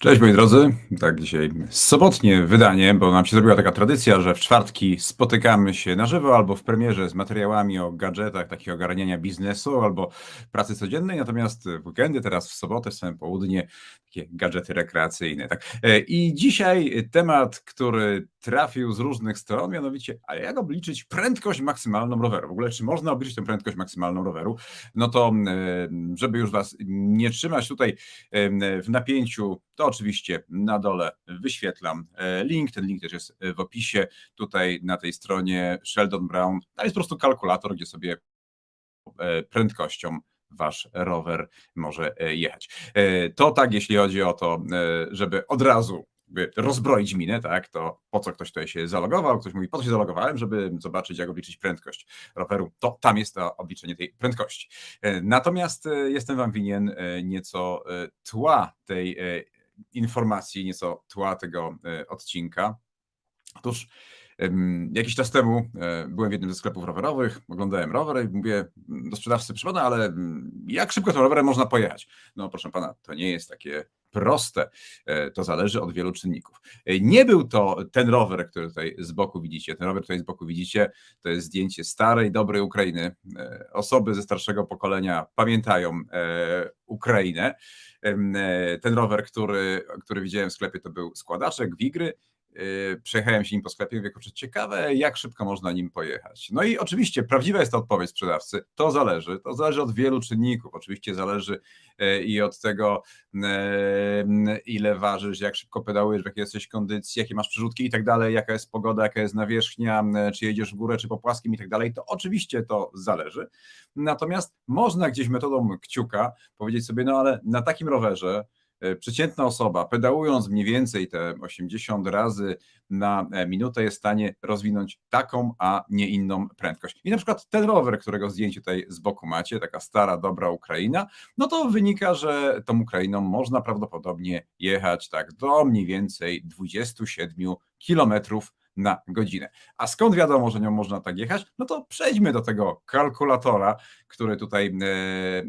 Cześć moi drodzy, tak dzisiaj sobotnie wydanie, bo nam się zrobiła taka tradycja, że w czwartki spotykamy się na żywo albo w premierze z materiałami o gadżetach, takich ogarniania biznesu albo pracy codziennej, natomiast w weekendy, teraz w sobotę, w samym południe, takie gadżety rekreacyjne. Tak. E, I dzisiaj temat, który trafił z różnych stron, mianowicie, a jak obliczyć prędkość maksymalną roweru? W ogóle, czy można obliczyć tę prędkość maksymalną roweru? No to, e, żeby już Was nie trzymać tutaj e, w napięciu, to oczywiście na dole wyświetlam e, link. Ten link też jest w opisie. Tutaj na tej stronie Sheldon Brown. Tam jest po prostu kalkulator, gdzie sobie e, prędkością wasz rower może e, jechać. To tak, jeśli chodzi o to, żeby od razu rozbroić minę, tak, to po co ktoś tutaj się zalogował? Ktoś mówi, po co się zalogowałem, żeby zobaczyć, jak obliczyć prędkość roweru. To tam jest to obliczenie tej prędkości. Natomiast jestem wam winien nieco tła tej informacji, nieco tła tego e, odcinka. Otóż Jakiś czas temu e, byłem w jednym ze sklepów rowerowych, oglądałem rower i mówię do sprzedawcy, proszę ale jak szybko tym rowerem można pojechać? No proszę pana, to nie jest takie proste. E, to zależy od wielu czynników. Nie był to ten rower, który tutaj z boku widzicie. Ten rower, który z boku widzicie, to jest zdjęcie starej, dobrej Ukrainy. Osoby ze starszego pokolenia pamiętają Ukrainę. E, ten rower, który, który widziałem w sklepie, to był składaczek Wigry. E, przejechałem się nim po sklepie, mówię, kurczę, ciekawe, jak szybko można nim pojechać. No i oczywiście prawdziwa jest to odpowiedź sprzedawcy. To zależy, to zależy od wielu czynników. Oczywiście zależy e, i od tego, ile ważysz, jak szybko pedałujesz, w jakiej jesteś kondycji, jakie masz przerzutki i tak dalej, jaka jest pogoda, jaka jest nawierzchnia, czy jedziesz w górę, czy po płaskim i tak dalej. To oczywiście to zależy. Natomiast można gdzieś metodą kciuka powiedzieć sobie, no ale na takim rowerze przeciętna osoba, pedałując mniej więcej te 80 razy na e, minutę, jest w stanie rozwinąć taką, a nie inną prędkość. I na przykład ten rower, którego zdjęcie tutaj z boku macie, taka stara, dobra Ukraina, no to wynika, że tą Ukrainą można prawdopodobnie jechać tak do mniej więcej 27 kilometrów na godzinę. A skąd wiadomo, że nią można tak jechać? No to przejdźmy do tego kalkulatora, który tutaj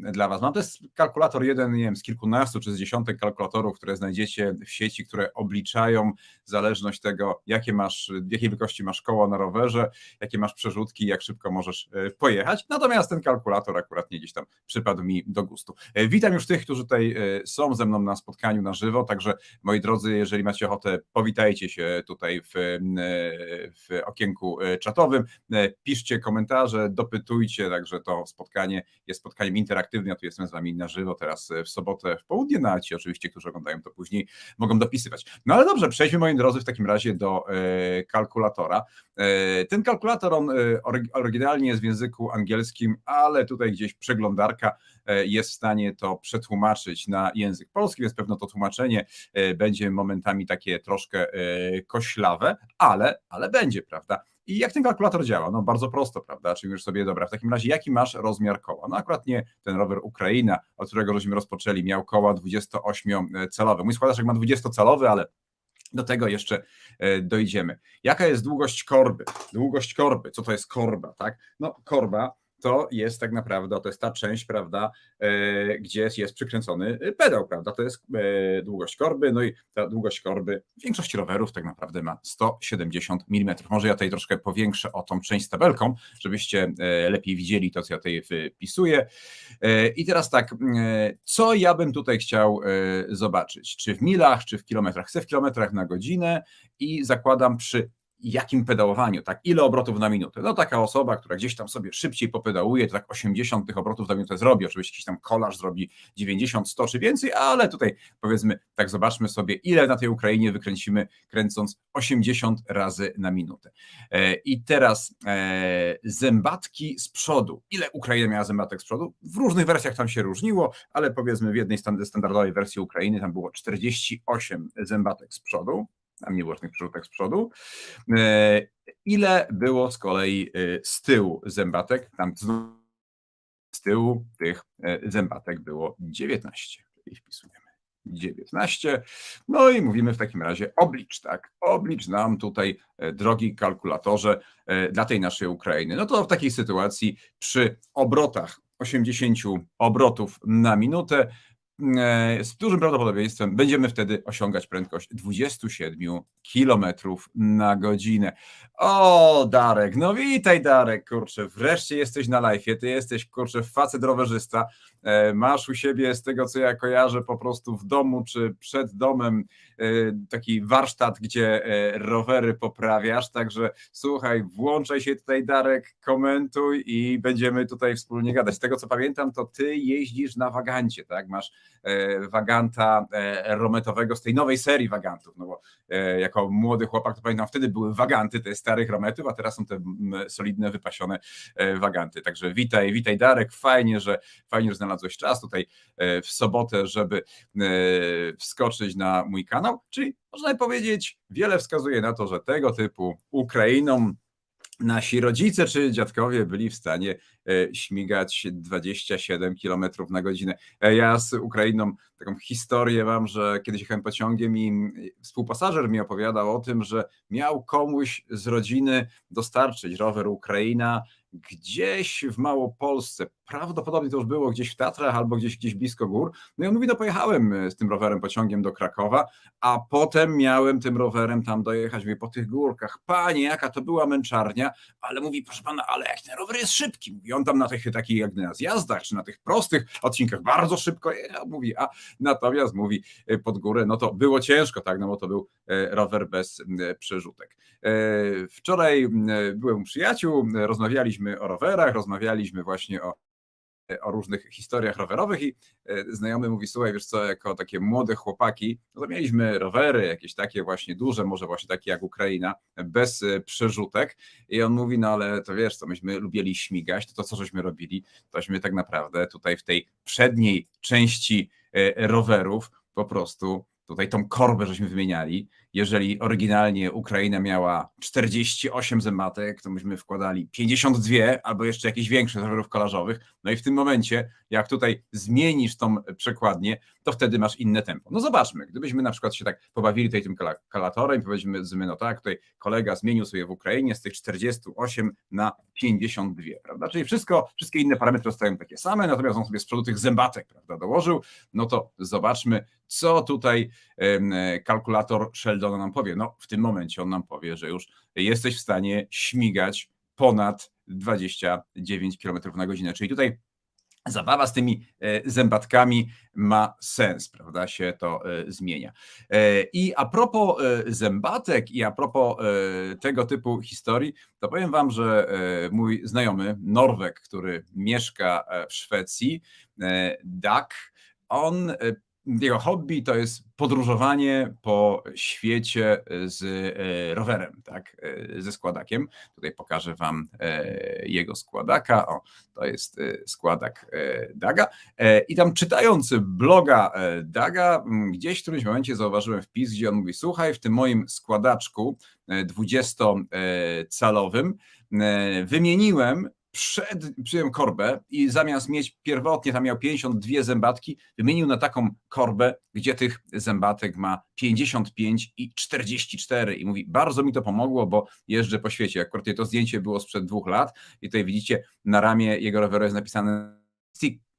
e, dla Was mam. To jest kalkulator jeden, nie wiem, z kilkunastu czy z dziesiątek kalkulatorów, które znajdziecie w sieci, które obliczają zależność tego, jakie masz, jakiej wielkości masz koło na rowerze, jakie masz przerzutki, jak szybko możesz e, pojechać. Natomiast ten kalkulator akurat nie gdzieś tam przypadł mi do gustu. E, witam już tych, którzy tutaj są ze mną na spotkaniu na żywo, także moi drodzy, jeżeli macie ochotę, powitajcie się tutaj w w okienku e, czatowym. E, piszcie komentarze, dopytujcie, także to spotkanie jest spotkaniem interaktywnym. Ja tu jestem z Wami na żywo teraz e, w sobotę w południe, na ci oczywiście, którzy oglądają to później, mogą dopisywać. No ale dobrze, przejdźmy moi drodzy w takim razie do kalkulatora. Ten kalkulator, on oryginalnie jest w języku angielskim, ale tutaj gdzieś przeglądarka jest w stanie to przetłumaczyć na język polski, więc pewno to tłumaczenie będzie momentami takie troszkę koślawe, ale ale, będzie, prawda? I jak ten kalkulator działa? No bardzo prosto, prawda? Czyli już sobie, dobra, w takim razie jaki masz rozmiar koła? No akurat nie ten rower Ukraina, od którego żeśmy rozpoczęli, miał koła 28-calowe. Mój składaczek ma 20-calowy, ale do tego jeszcze e, dojdziemy. Jaka jest długość korby? Długość korby, co to jest korba, tak? No korba to jest tak naprawdę, to jest ta część, prawda, e, gdzie jest przykręcony pedał, prawda, to jest e, długość korby, no i ta długość korby w większości rowerów tak naprawdę ma 170 mm. Może ja tutaj troszkę powiększę o tą część z tabelką, żebyście e, lepiej widzieli to, co ja tutaj wypisuję. I teraz tak, co ja bym tutaj chciał zobaczyć? Czy w milach, czy w kilometrach? Chcę w kilometrach na godzinę i zakładam przy jakim pedałowaniu, tak, ile obrotów na minutę. No taka osoba, która gdzieś tam sobie szybciej popedałuje, to tak 80 tych obrotów na minutę zrobi, oczywiście jakiś tam kolarz zrobi 90, 100 czy więcej, ale tutaj powiedzmy, tak zobaczmy sobie, ile na tej Ukrainie wykręcimy, kręcąc 80 razy na minutę. E, I teraz e, zębatki z przodu. Ile Ukraina miała zębatek z przodu? W różnych wersjach tam się różniło, ale powiedzmy w jednej standardowej wersji Ukrainy tam było 48 zębatek z przodu, było żadnych przerzutek z przodu. E, ile było z kolei e, z tyłu zębatek? Tam z tyłu tych e, zębatek było 19. Czyli wpisujemy 19. No i mówimy w takim razie oblicz, tak? Oblicz nam tutaj, drogi kalkulatorze, dla tej naszej Ukrainy. No to w takiej sytuacji przy obrotach 80 obrotów na minutę z dużym prawdopodobieństwem będziemy wtedy osiągać prędkość 27 km na godzinę. O, Darek, no witaj Darek, kurczę, wreszcie jesteś na live, ty jesteś, kurczę, facet rowerzysta, e, masz u siebie z tego, co ja kojarzę, po prostu w domu czy przed domem e, taki warsztat, gdzie rowery poprawiasz, także słuchaj, włączaj się tutaj Darek, komentuj i będziemy tutaj wspólnie gadać. Z tego, co pamiętam, to ty jeździsz na wagancie, tak, masz waganta rometowego z tej nowej serii wagantów, no bo jako młody chłopak, to pamiętam, wtedy były waganty, te starych rometów, a teraz są te solidne, wypasione waganty. Także witaj, witaj Darek, fajnie, że fajnie, że znalazłeś czas tutaj w sobotę, żeby wskoczyć na mój kanał, czyli można powiedzieć, wiele wskazuje na to, że tego typu Ukrainą nasi rodzice czy dziadkowie byli w stanie e, śmigać 27 km na godzinę. E, ja z Ukrainą taką historię mam, że kiedyś jechałem pociągiem i współpasażer mi opowiadał o tym, że miał komuś z rodziny dostarczyć rower Ukraina gdzieś w Małopolsce. Prawdopodobnie to już było gdzieś w Tatrach albo gdzieś, gdzieś blisko gór. No i on mówi, no pojechałem e, z tym rowerem pociągiem do Krakowa, a potem miałem tym rowerem tam dojechać mówię, po tych górkach. Panie, jaka to była męczarnia, ale mówi, proszę pana, ale jak ten rower jest szybki. Mówi, on tam na tych takich jak na zjazdach, czy na tych prostych odcinkach bardzo szybko jechał, mówi, a natomiast mówi e, pod górę, no to było ciężko, tak, no bo to był e, rower bez przerzutek. Wczoraj byłem u przyjaciół, rozmawialiśmy o rowerach, rozmawialiśmy właśnie o o różnych historiach rowerowych i e, znajomy mówi, słuchaj, wiesz co, jako takie młode chłopaki, no to mieliśmy rowery jakieś takie właśnie duże, może właśnie takie jak Ukraina, bez e, przerzutek. I on mówi, no ale to wiesz co, myśmy lubili śmigać, to to co żeśmy robili, tośmy tak naprawdę tutaj w tej przedniej części e, rowerów po prostu tutaj tą korbę żeśmy wymieniali. Jeżeli oryginalnie Ukraina miała 48 zębatek, to myśmy wkładali 52 albo jeszcze jakieś większe rowerów kolarzowych. No i w tym momencie, jak tutaj zmienisz tą przekładnię, to wtedy masz inne tempo. No zobaczmy, gdybyśmy na przykład się tak pobawili tutaj tym kalatorem i powiedzmy, no tak, tutaj kolega zmienił sobie w Ukrainie z tych 48 na 52, prawda? Czyli wszystko, wszystkie inne parametry zostają takie same, natomiast on sobie z przodu tych zębatek, prawda, dołożył, no to zobaczmy, co tutaj kalkulator Sheldona nam powie. No w tym momencie on nam powie, że już jesteś w stanie śmigać ponad 29 km na godzinę, czyli tutaj zabawa z tymi e, zębatkami ma sens, prawda? Się to e, zmienia. E, I a propos zębatek i a propos tego typu historii, to powiem Wam, że mój znajomy Norwek, który mieszka w Szwecji, Dak, on jego hobby to jest podróżowanie po świecie z e, rowerem, tak, e, ze składakiem. Tutaj pokażę Wam e, jego składaka. O, to jest składak Daga. I tam czytając bloga Daga, gdzieś w którymś momencie zauważyłem wpis, gdzie on mówi: Słuchaj, w tym moim składaczku 20-calowym wymieniłem przed, przyjąłem korbę i zamiast mieć pierwotnie tam miał 52 zębatki, wymienił na taką korbę, gdzie tych zębatek ma 55 i 44 i mówi, bardzo mi to pomogło, bo jeżdżę po świecie. Akurat to zdjęcie było sprzed dwóch lat i tutaj widzicie na ramię jego roweru jest napisane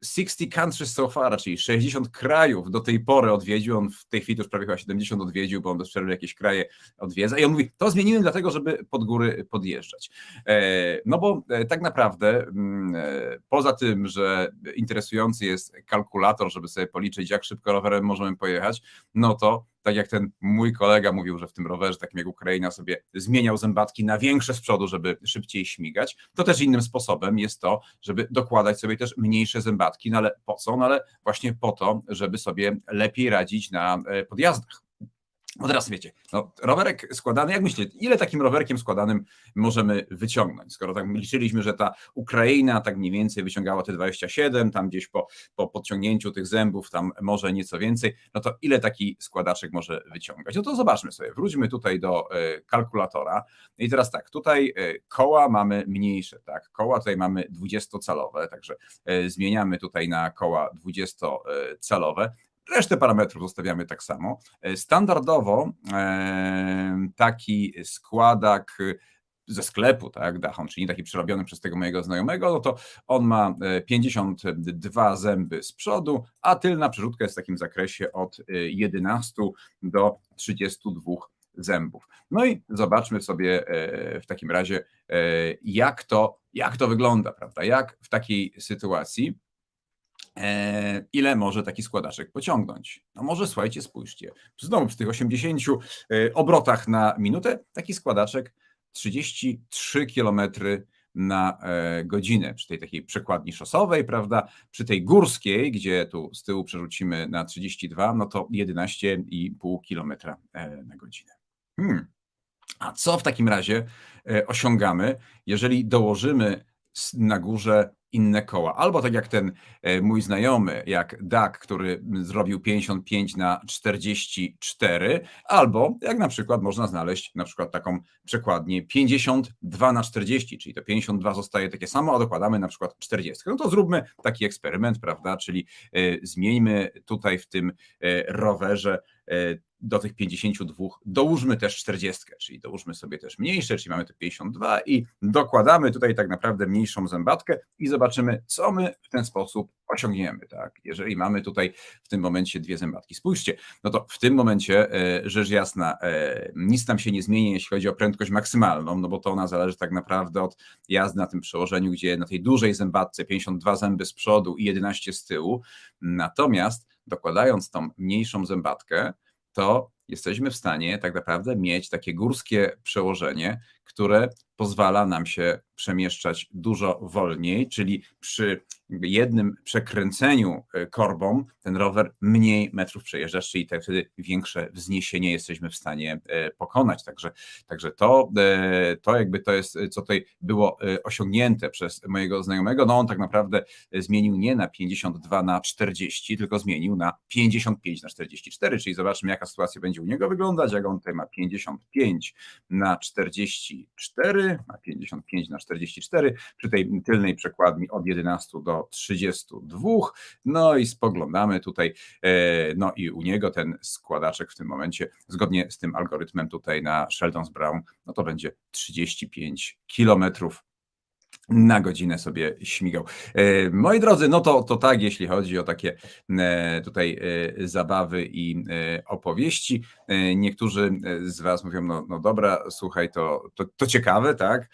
60 countries so far, czyli 60 krajów do tej pory odwiedził. On w tej chwili już prawie chyba 70 odwiedził, bo on bez jakieś kraje odwiedza. I on mówi, to zmieniłem dlatego, żeby pod góry podjeżdżać. E, no bo e, tak naprawdę mm, e, poza tym, że interesujący jest kalkulator, żeby sobie policzyć, jak szybko rowerem możemy pojechać, no to tak jak ten mój kolega mówił, że w tym rowerze, takim jak Ukraina, sobie zmieniał zębatki na większe z przodu, żeby szybciej śmigać, to też innym sposobem jest to, żeby dokładać sobie też mniejsze zębatki, no ale po co? No ale właśnie po to, żeby sobie lepiej radzić na e, podjazdach. No teraz wiecie, no, rowerek składany, jak myślicie, ile takim rowerkiem składanym możemy wyciągnąć? Skoro tak liczyliśmy, że ta Ukraina tak mniej więcej wyciągała te 27, tam gdzieś po, po podciągnięciu tych zębów, tam może nieco więcej, no to ile taki składaczek może wyciągać? No to zobaczmy sobie, wróćmy tutaj do y, kalkulatora i teraz tak, tutaj y, koła mamy mniejsze, tak, koła tutaj mamy 20-calowe, także y, zmieniamy tutaj na koła 20-calowe, Resztę parametrów zostawiamy tak samo. E, standardowo e, taki składak ze sklepu, tak, Dachon, czyli taki przerobiony przez tego mojego znajomego, no to on ma 52 zęby z przodu, a tylna przerzutka jest w takim zakresie od 11 do 32 zębów. No i zobaczmy sobie w takim razie, jak to, jak to wygląda, prawda? Jak w takiej sytuacji E, ile może taki składaczek pociągnąć. No może słuchajcie, spójrzcie. Znowu przy tych 80 e, obrotach na minutę taki składaczek 33 km na e, godzinę przy tej takiej przekładni szosowej, prawda? Przy tej górskiej, gdzie tu z tyłu przerzucimy na 32, no to 11,5 km na godzinę. Hmm. A co w takim razie osiągamy, jeżeli dołożymy na górze inne koła. Albo tak jak ten e, mój znajomy, jak Dak, który zrobił 55 na 44, albo jak na przykład można znaleźć na przykład taką przekładnię 52 na 40, czyli to 52 zostaje takie samo, a dokładamy na przykład 40. No to zróbmy taki eksperyment, prawda? Czyli e, zmieńmy tutaj w tym e, rowerze do tych 52 dołóżmy też 40, czyli dołóżmy sobie też mniejsze, czyli mamy te 52 i dokładamy tutaj tak naprawdę mniejszą zębatkę i zobaczymy, co my w ten sposób osiągniemy. Tak? Jeżeli mamy tutaj w tym momencie dwie zębatki, spójrzcie, no to w tym momencie e, rzecz jasna, e, nic tam się nie zmieni, jeśli chodzi o prędkość maksymalną, no bo to ona zależy tak naprawdę od jazdy na tym przełożeniu, gdzie na tej dużej zębatce 52 zęby z przodu i 11 z tyłu, natomiast dokładając tą mniejszą zębatkę, to jesteśmy w stanie tak naprawdę mieć takie górskie przełożenie, które pozwala nam się przemieszczać dużo wolniej, czyli przy jednym przekręceniu e, korbą ten rower mniej metrów przejeżdża, czyli tak wtedy większe wzniesienie jesteśmy w stanie e, pokonać. Także, także to, e, to jakby to jest, co tutaj było osiągnięte przez mojego znajomego, no on tak naprawdę zmienił nie na 52 na 40, tylko zmienił na 55 na 44, czyli zobaczmy jaka sytuacja będzie u niego wyglądać, jak on tutaj ma 55 na 44, a 55 na 44, przy tej tylnej przekładni od 11 do 32. No i spoglądamy tutaj, e, no i u niego ten składaczek w tym momencie, zgodnie z tym algorytmem tutaj na Sheldon's Brown, no to będzie 35 kilometrów na godzinę sobie śmigał. E, moi drodzy, no to, to tak, jeśli chodzi o takie e, tutaj e, zabawy i opowieści. Niektórzy z Was mówią, no, no dobra, słuchaj, to, to, to ciekawe, tak?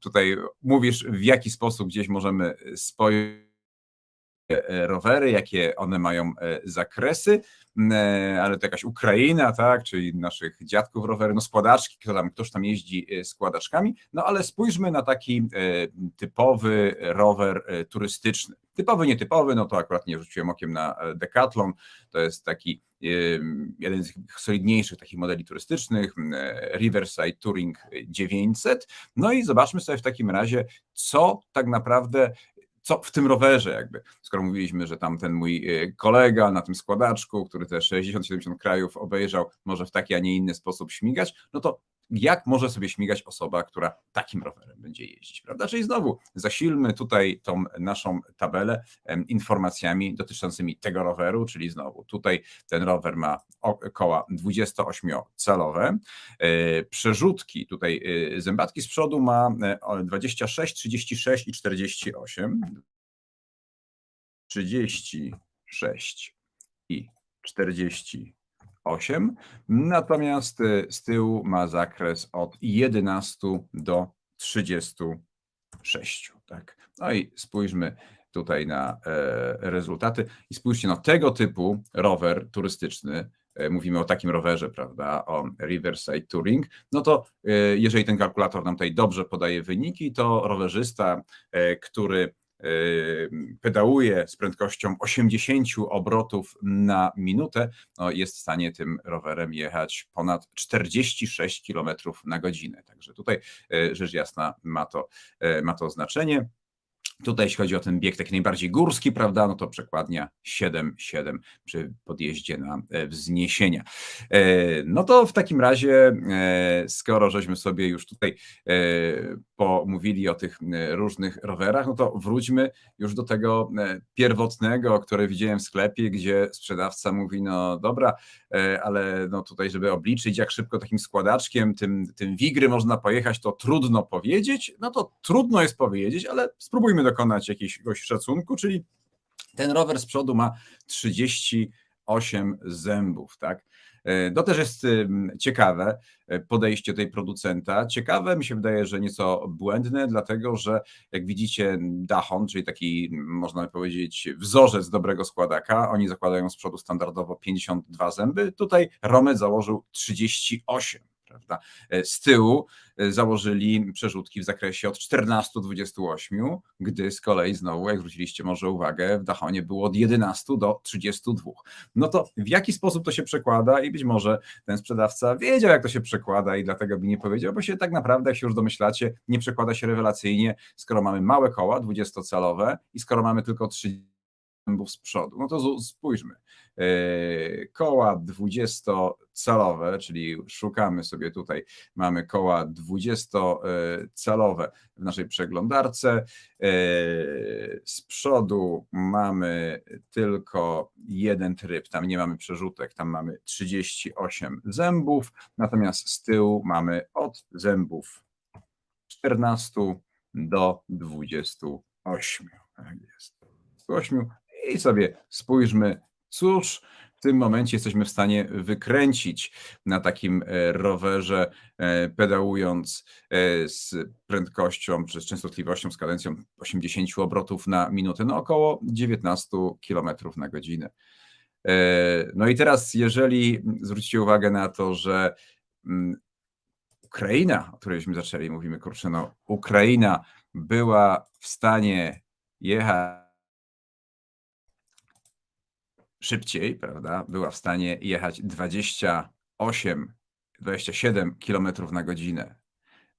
Tutaj mówisz, w jaki sposób gdzieś możemy spojrzeć rowery, jakie one mają zakresy. E, ale to jakaś Ukraina, tak, czyli naszych dziadków rowery, no składaczki, kto tam, ktoś tam jeździ e, składaczkami, no ale spójrzmy na taki e, typowy rower turystyczny. Typowy, nietypowy, no to akurat nie rzuciłem okiem na Decathlon, to jest taki jeden z solidniejszych takich modeli turystycznych, Riverside Touring 900. No i zobaczmy sobie w takim razie, co tak naprawdę co w tym rowerze jakby, skoro mówiliśmy, że tam ten mój e, kolega na tym składaczku, który te 60-70 krajów obejrzał, może w taki, a nie inny sposób śmigać, no to jak może sobie śmigać osoba, która takim rowerem będzie jeździć, prawda? Czyli znowu zasilmy tutaj tą naszą tabelę informacjami dotyczącymi tego roweru, czyli znowu tutaj ten rower ma koła 28-calowe, e, przerzutki, tutaj e, zębatki z przodu ma 26, 36 i 48. 36 i 48 8, natomiast y, z tyłu ma zakres od 11 do 36. Tak? No i spójrzmy tutaj na e, rezultaty i spójrzcie, no tego typu rower turystyczny, e, mówimy o takim rowerze, prawda, o Riverside Touring, no to e, jeżeli ten kalkulator nam tutaj dobrze podaje wyniki, to rowerzysta, który pedałuje z prędkością 80 obrotów na minutę, no jest w stanie tym rowerem jechać ponad 46 km na godzinę. Także tutaj e, rzecz jasna ma to, e, ma to znaczenie. Tutaj, jeśli chodzi o ten bieg taki najbardziej górski, prawda, no to przekładnia 7,7 przy podjeździe na e, wzniesienia. E, no to w takim razie, e, skoro żeśmy sobie już tutaj pomówili o tych różnych rowerach, no to wróćmy już do tego pierwotnego, które widziałem w sklepie, gdzie sprzedawca mówi, no dobra, ale no tutaj, żeby obliczyć, jak szybko takim składaczkiem, tym, tym wigry można pojechać, to trudno powiedzieć. No to trudno jest powiedzieć, ale spróbujmy dokonać jakiegoś szacunku, czyli ten rower z przodu ma 38 zębów, tak? E, to też jest ciekawe e, podejście tej producenta. Ciekawe mi się wydaje, że nieco błędne, dlatego że jak widzicie Dachon, czyli taki można powiedzieć wzorzec dobrego składaka, oni zakładają z przodu standardowo 52 zęby, tutaj Romet założył 38 prawda? E, z tyłu e, założyli przerzutki w zakresie od 14 do 28, gdy z kolei znowu, jak zwróciliście może uwagę, w Dachonie było od 11 do 32. No to w jaki sposób to się przekłada i być może ten sprzedawca wiedział, jak to się przekłada i dlatego by nie powiedział, bo się tak naprawdę, jak się już domyślacie, nie przekłada się rewelacyjnie, skoro mamy małe koła 20-calowe i skoro mamy tylko 30 zębów z przodu. No to spójrzmy. E, koła 20-calowe, czyli szukamy sobie tutaj, mamy koła 20-calowe w naszej przeglądarce. E, z przodu mamy tylko jeden tryb, tam nie mamy przerzutek, tam mamy 38 zębów, natomiast z tyłu mamy od zębów 14 do 28. Tak jest. 28 i sobie spójrzmy, cóż w tym momencie jesteśmy w stanie wykręcić na takim e, rowerze, e, pedałując e, z prędkością, czy z częstotliwością, z kadencją 80 obrotów na minutę, no około 19 km na godzinę. No i teraz, jeżeli zwrócicie uwagę na to, że mm, Ukraina, o którejśmy zaczęli, mówimy kurczę, no Ukraina była w stanie jechać szybciej, prawda, była w stanie jechać 28, 27 km na godzinę.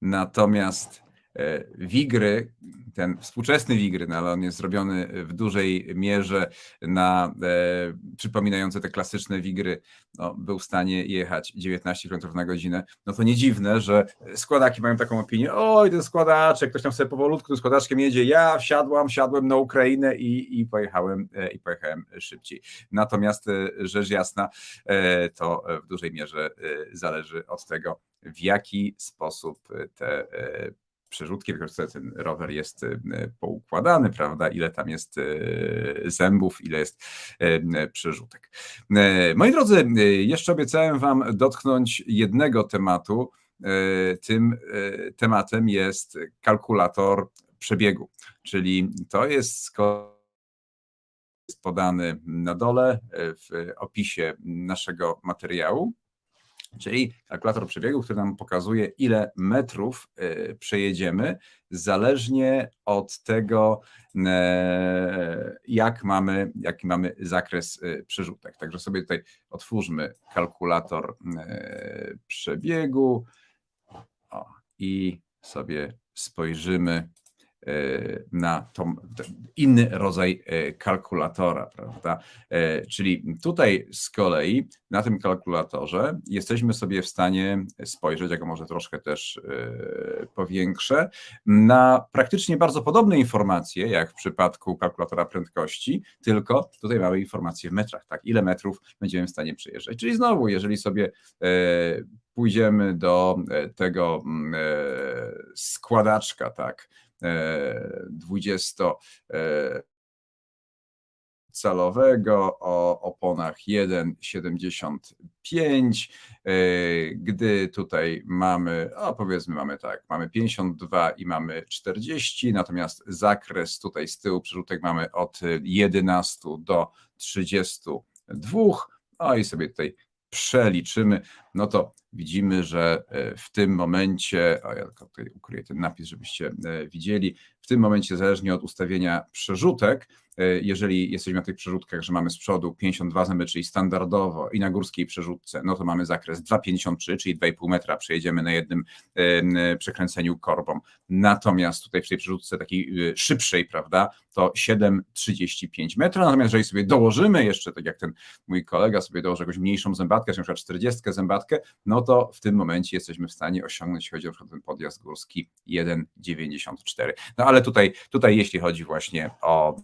Natomiast Wigry, ten współczesny Wigry, no ale on jest zrobiony w dużej mierze na e, przypominające te klasyczne Wigry, no, był w stanie jechać 19 km na godzinę, no to nie dziwne, że składaki mają taką opinię, oj ten składaczek, ktoś tam sobie powolutku tym składaczkiem jedzie, ja wsiadłam, wsiadłem na Ukrainę i, i, pojechałem, e, i pojechałem szybciej. Natomiast e, rzecz jasna, e, to w dużej mierze zależy od tego, w jaki sposób te przerzutki, tylko ten rower jest y, poukładany, prawda, ile tam jest y, zębów, ile jest y, przerzutek. Moi drodzy, jeszcze obiecałem Wam dotknąć jednego tematu. Tym tematem jest kalkulator przebiegu, czyli to jest podany na dole w opisie naszego materiału. Czyli kalkulator przebiegu, który nam pokazuje, ile metrów y, przejedziemy, zależnie od tego, e, jak mamy, jaki mamy zakres y, przerzutek. Także sobie tutaj otwórzmy kalkulator e, przebiegu o, i sobie spojrzymy na tą, inny rodzaj e, kalkulatora, prawda? E, czyli tutaj z kolei na tym kalkulatorze jesteśmy sobie w stanie spojrzeć, jako może troszkę też powiększę, na praktycznie bardzo podobne informacje, jak w przypadku kalkulatora prędkości, tylko tutaj mamy informacje w metrach, tak? Ile metrów będziemy w stanie przejeżdżać. Czyli znowu, jeżeli sobie pójdziemy do tego mm, składaczka, tak, 20 e, calowego o oponach 1,75, e, gdy tutaj mamy, o powiedzmy mamy tak, mamy 52 i mamy 40, natomiast zakres tutaj z tyłu przerzutek mamy od 11 do 32, no i sobie tutaj przeliczymy, no to widzimy, że e, w tym momencie, a ja tylko tutaj ukryję ten napis, żebyście e, widzieli, w tym momencie zależnie od ustawienia przerzutek, e, jeżeli jesteśmy na tych przerzutkach, że mamy z przodu 52 zęby, czyli standardowo i na górskiej przerzutce, no to mamy zakres 2,53, czyli 2,5 metra przejedziemy na jednym przekręceniu korbą. Natomiast tutaj w tej przerzutce takiej szybszej, prawda, to 7,35 metra. Natomiast jeżeli sobie dołożymy jeszcze, tak jak ten mój kolega sobie dołoży jakąś mniejszą zębatkę, czy na przykład 40 zębatkę, no to w tym momencie jesteśmy w stanie osiągnąć, jeśli chodzi o ten podjazd górski, 1,94. No ale tutaj, tutaj jeśli chodzi właśnie o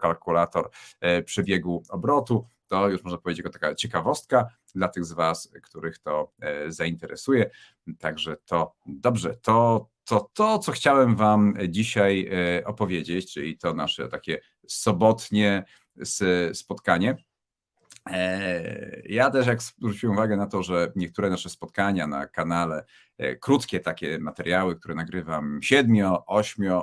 kalkulator e, przebiegu obrotu, to już można powiedzieć taka ciekawostka dla tych z Was, których to e, zainteresuje. Także to dobrze, to to, to co chciałem Wam dzisiaj e, opowiedzieć, czyli to nasze takie sobotnie spotkanie. Ja też jak zwróciłem uwagę na to, że niektóre nasze spotkania na kanale E, krótkie takie materiały, które nagrywam 7-8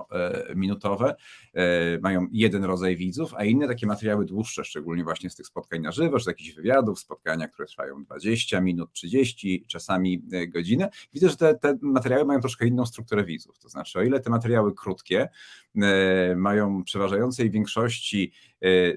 minutowe, e, mają jeden rodzaj widzów, a inne takie materiały dłuższe, szczególnie właśnie z tych spotkań na żywo, czy jakichś wywiadów, spotkania, które trwają 20 minut, 30, czasami e, godzinę. Widzę, że te, te materiały mają troszkę inną strukturę widzów. To znaczy, o ile te materiały krótkie mają przeważającej większości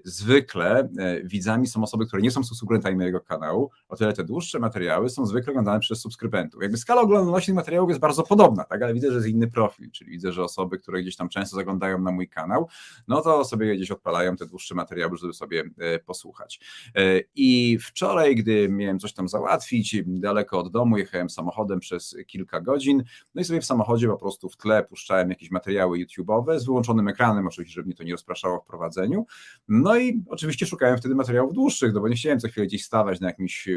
zwykle widzami są osoby, które nie są subskrybentami mojego kanału, o tyle te dłuższe materiały są zwykle oglądane przez subskrybentów. Jakby skala oglądania tych materiałów jest bardzo podobna, tak? ale widzę, że jest inny profil, czyli widzę, że osoby, które gdzieś tam często zaglądają na mój kanał, no to sobie gdzieś odpalają te dłuższe materiały, żeby sobie e, posłuchać. E, I wczoraj, gdy miałem coś tam załatwić, daleko od domu, jechałem samochodem przez kilka godzin, no i sobie w samochodzie po prostu w tle puszczałem jakieś materiały YouTube'owe z wyłączonym ekranem, oczywiście, żeby mnie to nie rozpraszało w prowadzeniu. No i oczywiście szukałem wtedy materiałów dłuższych, no bo nie chciałem co chwilę gdzieś stawać na jakimś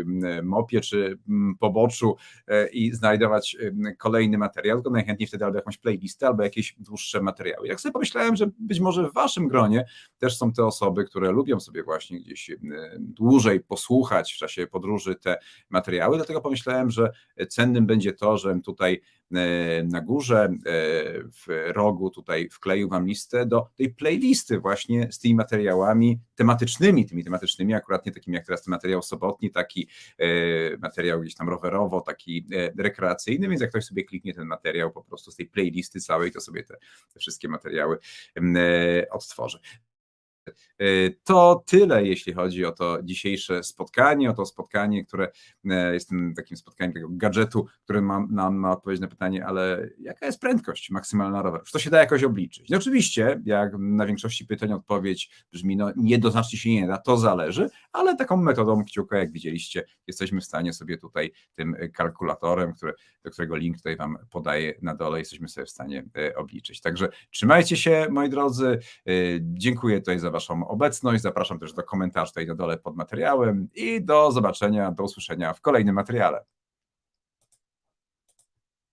mopie czy poboczu e, i znajdować kolejny materiał, tylko najchętniej wtedy albo jakąś playlistę, albo jakieś dłuższe materiały. Jak sobie pomyślałem, że być może w waszym gronie też są te osoby, które lubią sobie właśnie gdzieś dłużej posłuchać w czasie podróży te materiały, dlatego pomyślałem, że cennym będzie to, że tutaj na górze, e, w rogu tutaj wkleił Wam listę do tej playlisty właśnie z tymi materiałami tematycznymi, tymi tematycznymi, akurat nie takimi jak teraz ten materiał sobotni, taki e, materiał gdzieś tam rowerowo, taki rekreacyjny, więc jak ktoś sobie kliknie ten materiał po prostu z tej playlisty całej, to sobie te, te wszystkie materiały odtworzy. Y, to tyle, jeśli chodzi o to dzisiejsze spotkanie, o to spotkanie, które e, jest takim spotkaniem tego gadżetu, który ma, nam ma odpowiedzieć na pytanie, ale jaka jest prędkość maksymalna roweru? Czy to się da jakoś obliczyć? No oczywiście, jak na większości pytań odpowiedź brzmi, no jednoznacznie się nie da, to zależy, ale taką metodą kciuka, jak widzieliście, jesteśmy w stanie sobie tutaj tym kalkulatorem, który, do którego link tutaj Wam podaję na dole, jesteśmy sobie w stanie e, obliczyć. Także trzymajcie się, moi drodzy. E, dziękuję tutaj Waszą obecność. Zapraszam też do komentarzy tutaj na dole pod materiałem i do zobaczenia, do usłyszenia w kolejnym materiale.